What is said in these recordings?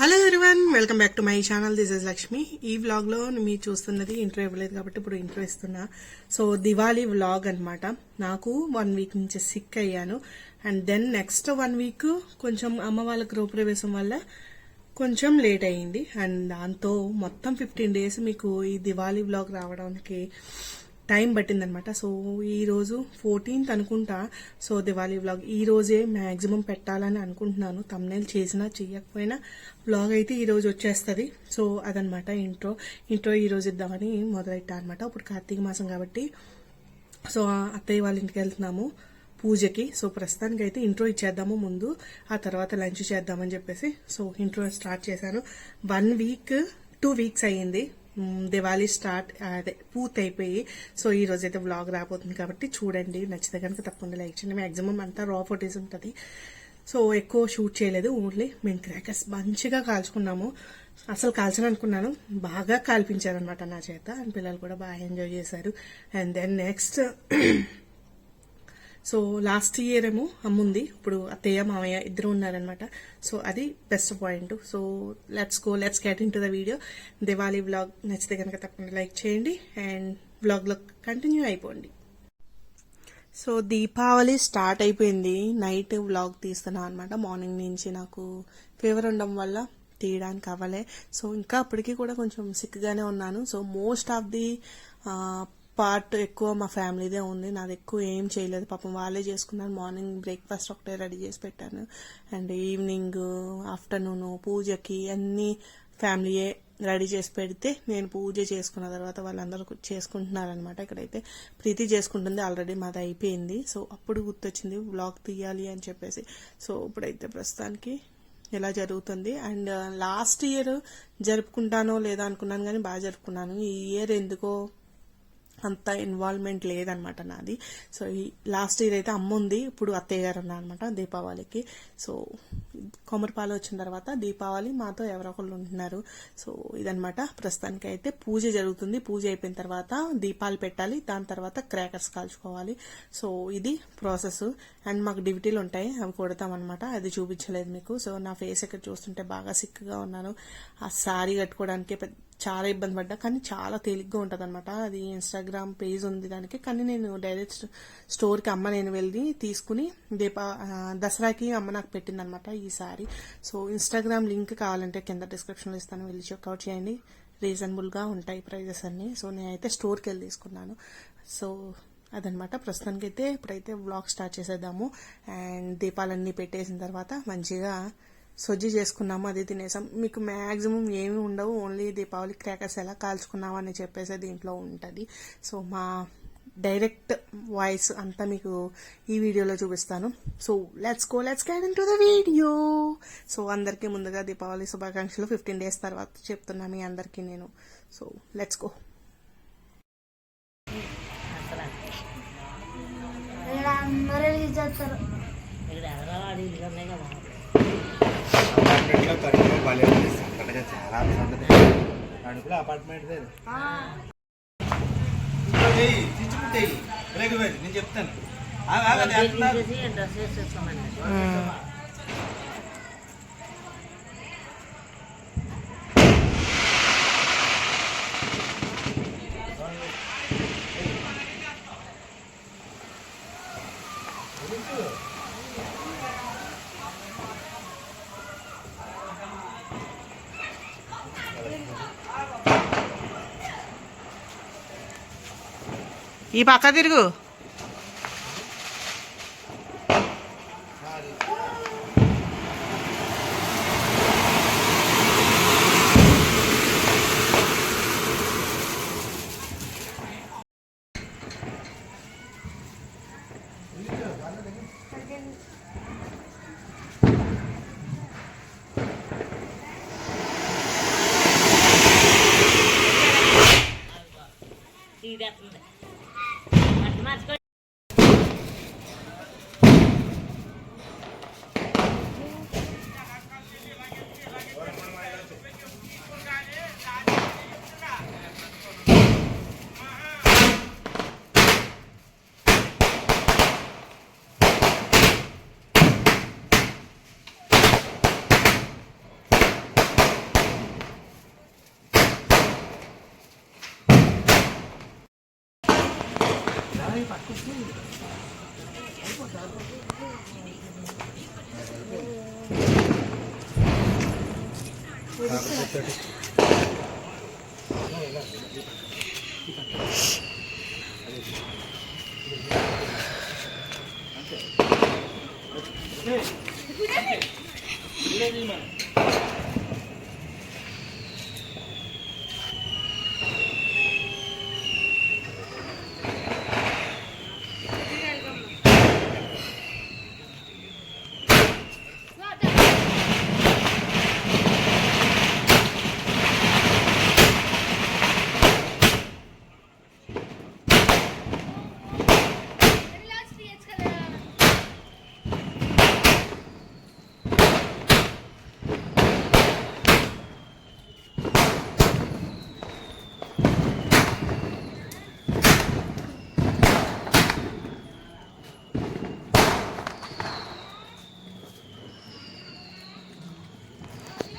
Hello everyone welcome back to my channel this is Lakshmi ఈ వ్లాగ్లో మీరు చూస్తున్నది ఇంట్రో ఇవ్వలేదు కాబట్టి ఇప్పుడు ఇంట్రో ఇస్తున్నా. సో దివాళీ వ్లాగ్ అనమాట నాకు వన్ వీక్ నుంచి సిక్ అయ్యాను. And then next one week కొంచెం అమ్మ వాళ్ళ గృహప్రవేశం వల్ల కొంచెం లేట్ అయ్యింది. అండ్ దాంతో మొత్తం ఫిఫ్టీన్ డేస్ మీకు ఈ దివాళీ వ్లాగ్ రావడానికి టైం పట్టిందనమాట. సో ఈరోజు ఫోర్టీన్త్ అనుకుంటా. సో దివాళీ వ్లాగ్ ఈ రోజే మ్యాక్సిమం పెట్టాలని అనుకుంటున్నాను. తమ్నేల్ చేసినా చేయకపోయినా వ్లాగ్ అయితే ఈరోజు వచ్చేస్తుంది. సో అదనమాట ఇంట్రో. ఇంట్రో ఈ రోజు ఇద్దామని మొదలెట్టా అనమాట ఇప్పుడు కార్తీక మాసం కాబట్టి సో ఆ అత్తయ్య వాళ్ళ ఇంటికి వెళ్తున్నాము పూజకి. సో ప్రస్తుతానికి అయితే ఇంట్రో ఇచ్చేద్దాము ముందు. ఆ తర్వాత లంచ్ చేద్దామని చెప్పేసి సో ఇంట్రో స్టార్ట్ చేశాను. వన్ వీక్ టూ వీక్స్ అయ్యింది. దివాళీ స్టార్ట్ అదే పూర్తి అయిపోయి సో ఈ రోజు అయితే వ్లాగ్ రాబోతుంది కాబట్టి చూడండి. నచ్చితే కనుక తప్పకుండా లైక్ చేయండి. మ్యాక్సిమం అంతా రా ఫోటోస్ ఉంటుంది. సో ఎక్కువ షూట్ చేయలేదు. ఓన్లీ మేము క్రాకర్స్ మంచిగా కాల్చుకున్నాము. అసలు కాల్చను అనుకున్నాను బాగా కాల్పించారనమాట నా చేత. అండ్ పిల్లలు కూడా బాగా ఎంజాయ్ చేశారు. And then next so last year ఏమో అమ్ముంది. ఇప్పుడు అత్తయ్య మామయ్య ఇద్దరు ఉన్నారనమాట సో అది best point so let's go let's get in to the video Diwali vlog నచ్చితే కనుక తప్పకుండా లైక్ చేయండి. అండ్ బ్లాగ్లో కంటిన్యూ అయిపోండి. సో దీపావళి స్టార్ట్ అయిపోయింది. నైట్ వ్లాగ్ తీస్తున్నా అనమాట మార్నింగ్ నుంచి నాకు ఫీవర్ ఉండడం వల్ల తీయడానికి అవ్వలే. సో ఇంకా అప్పటికి కూడా కొంచెం సిక్గానే ఉన్నాను. So most of the part ఎక్కువ మా ఫ్యామిలీదే ఉంది. నాది ఎక్కువ ఏం చేయలేదు. పాపం వాళ్ళే చేసుకున్నారు. మార్నింగ్ బ్రేక్ఫాస్ట్ ఒకటే రెడీ చేసి పెట్టాను. అండ్ ఈవినింగ్ ఆఫ్టర్నూన్ పూజకి అన్ని ఫ్యామిలీయే రెడీ చేసి పెడితే నేను పూజ చేసుకున్న తర్వాత వాళ్ళందరూ చేసుకుంటున్నారనమాట ఇక్కడైతే. ప్రీతి చేసుకుంటుంది ఆల్రెడీ మాది అయిపోయింది. సో అప్పుడు గుర్తొచ్చింది బ్లాగ్ తీయాలి అని చెప్పేసి. సో ఇప్పుడైతే ప్రస్తుతానికి ఇలా జరుగుతుంది. అండ్ లాస్ట్ ఇయర్ జరుపుకుంటానో లేదా అనుకున్నాను కానీ బాగా జరుపుకున్నాను. ఈ ఇయర్ ఎందుకో అంత ఇన్వాల్వ్మెంట్ లేదనమాట నాది. సో ఈ లాస్ట్ ఇయర్ అయితే అమ్మ ఉంది ఇప్పుడు అత్తయ్య గారు ఉన్నారనమాట దీపావళికి. సో కొమరపాలు వచ్చిన తర్వాత దీపావళి మాతో ఎవరో ఒకళ్ళు ఉంటున్నారు. సో ఇదనమాట ప్రస్తుతానికి అయితే పూజ జరుగుతుంది. పూజ అయిపోయిన తర్వాత దీపాలు పెట్టాలి. దాని తర్వాత క్రాకర్స్ కాల్చుకోవాలి. సో ఇది ప్రాసెస్ అండ్ మాకు డ్యూటీలు ఉంటాయి. అవి కొడతామన్నమాట అది చూపించలేదు మీకు. సో నా ఫేస్ ఇక్కడ చూస్తుంటే బాగా సిక్గా ఉన్నాను. ఆ సారీ కట్టుకోవడానికి పెద్ద చాలా ఇబ్బంది పడ్డా. కానీ చాలా తేలిగ్గా ఉంటుంది అనమాట అది ఇన్స్టాగ్రామ్ పేజ్ ఉంది దానికి. కానీ నేను డైరెక్ట్ స్టోర్కి అమ్మ నేను వెళ్ళి తీసుకుని దీపా దసరాకి అమ్మ నాకు పెట్టింది అనమాట ఈ సారీ. సో ఇన్స్టాగ్రామ్ లింక్ కావాలంటే కింద డిస్క్రిప్షన్లో ఇస్తాను. వెళ్ళి చెక్అవుట్ చేయండి. రీజనబుల్గా ఉంటాయి ప్రైజెస్ అన్ని. సో నేనైతే స్టోర్కి వెళ్ళి తీసుకున్నాను. సో అదనమాట ప్రస్తుతానికి అయితే ఇప్పుడైతే వ్లాగ్ స్టార్ట్ చేసేద్దాము. అండ్ దీపాలన్నీ పెట్టేసిన తర్వాత మంచిగా సొజ్జి చేసుకున్నాము అది తినేసాం. మీకు మ్యాక్సిమం ఏమి ఉండవు ఓన్లీ దీపావళి క్రాకర్స్ ఎలా కాల్చుకున్నాము అని చెప్పేసి దీంట్లో ఉంటుంది. సో మా డైరెక్ట్ వాయిస్ అంతా మీకు ఈ వీడియోలో చూపిస్తాను. So let's go let's get in to the video so అందరికీ ముందుగా దీపావళి శుభాకాంక్షలు. ఫిఫ్టీన్ డేస్ తర్వాత చెప్తున్నా మీ అందరికీ నేను. సో లెట్స్ గో ఇక్కడ అందరూ రిలీజ్ చేస్తారు. అపార్ట్మెంట్లో కరెంట్లో భలే ఉంది సందడిగా చాలా సందడి అడుగులో అపార్ట్మెంట్ వేసి నేను చెప్తాను. ఆగు, ఆగు, అది అంటున్నారు. ఈ Hey,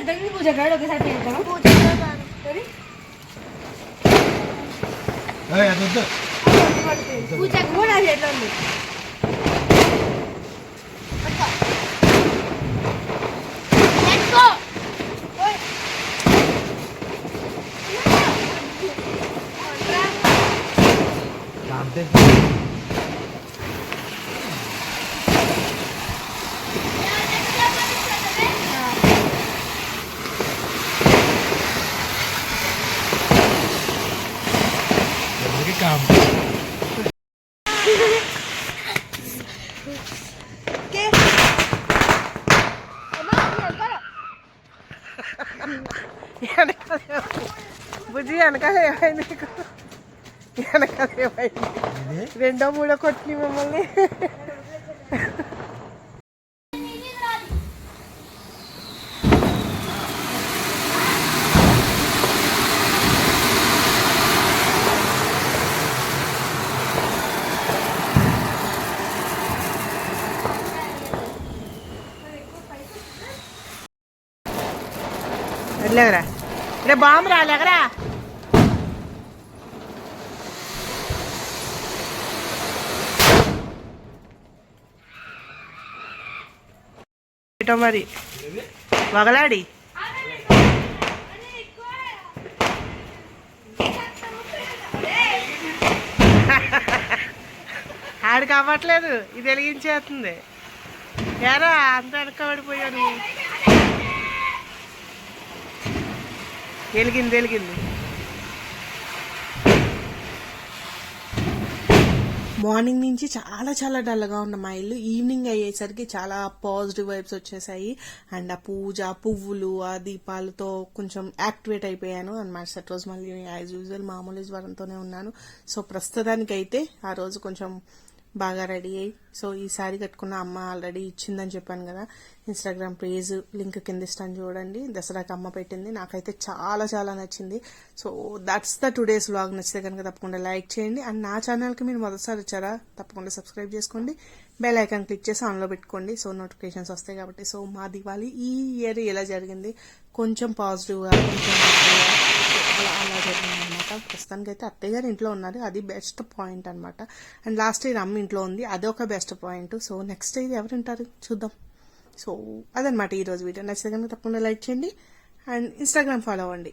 అన్న కూడా ఎత్తాను మగలా మనం మన ఇద్దరిని పూజ కాడు ఒకసారి చేద్దాం సరే ఏయ్, అది వద్దు పూజ కూడా నా చేతిలో ఉంది કામ બુજી એનકા લેવાય નહીં એનકા લેવાય નહીં. રેન્ડમ ઉડો ખોટની મમ્મી వెళ్ళగరా రే బాంబు రాలేగరా మరి. వగలాడి. ఆడికి అవ్వట్లేదు. ఇది వెలిగించేస్తుంది. ఎరా అంత వెనకబడిపోయాను వెలిగింది వెలిగింది మార్నింగ్ నుంచి చాలా చాలా డల్గా ఉన్న మా ఇల్లు ఈవినింగ్ అయ్యేసరికి చాలా పాజిటివ్ వైబ్స్ వచ్చేసాయి. అండ్ ఆ పూజ పువ్వులు ఆ దీపాలతో కొంచెం యాక్టివేట్ అయిపోయాను. అండ్ సెట్ రోజు మళ్ళీ యాజ్ యూజువల్ మామూలు జ్వరంతోనే ఉన్నాను. సో ప్రస్తుతానికైతే ఆ రోజు కొంచెం బాగా రెడీ అయ్యి సో ఈ శారీ కట్టుకున్న అమ్మ ఆల్రెడీ ఇచ్చిందని చెప్పాను కదా. ఇన్స్టాగ్రామ్ పేజ్ లింక్ కింద ఇస్తాను చూడండి. దసరాకి అమ్మ పెట్టింది. నాకైతే చాలా చాలా నచ్చింది. So that's the today's vlog నచ్చితే కనుక తప్పకుండా లైక్ చేయండి. అండ్ నా ఛానల్కి మీరు మొదటిసారి వచ్చారా తప్పకుండా సబ్స్క్రైబ్ చేసుకోండి. బెల్ ఐకాన్ క్లిక్ చేసి ఆన్లో పెట్టుకోండి. సో నోటిఫికేషన్స్ వస్తాయి కాబట్టి. సో మా దివాళీ ఈ ఇయర్ ఎలా జరిగింది? కొంచెం పాజిటివ్గా కొంచెం అలా అలా జరిగింది అనమాట ప్రస్తుతానికి అయితే అత్తయ్య గారు ఇంట్లో ఉన్నారు. అది బెస్ట్ పాయింట్ అనమాట అండ్ లాస్ట్ ఇయర్ అమ్మ ఇంట్లో ఉంది. అదొక best point so next year ఎవరు ఉంటారు చూద్దాం. సో అదనమాట ఈరోజు వీడియో. నచ్చితే కనుక తప్పకుండా లైక్ చేయండి. అండ్ ఇన్స్టాగ్రామ్ ఫాలో అవ్వండి.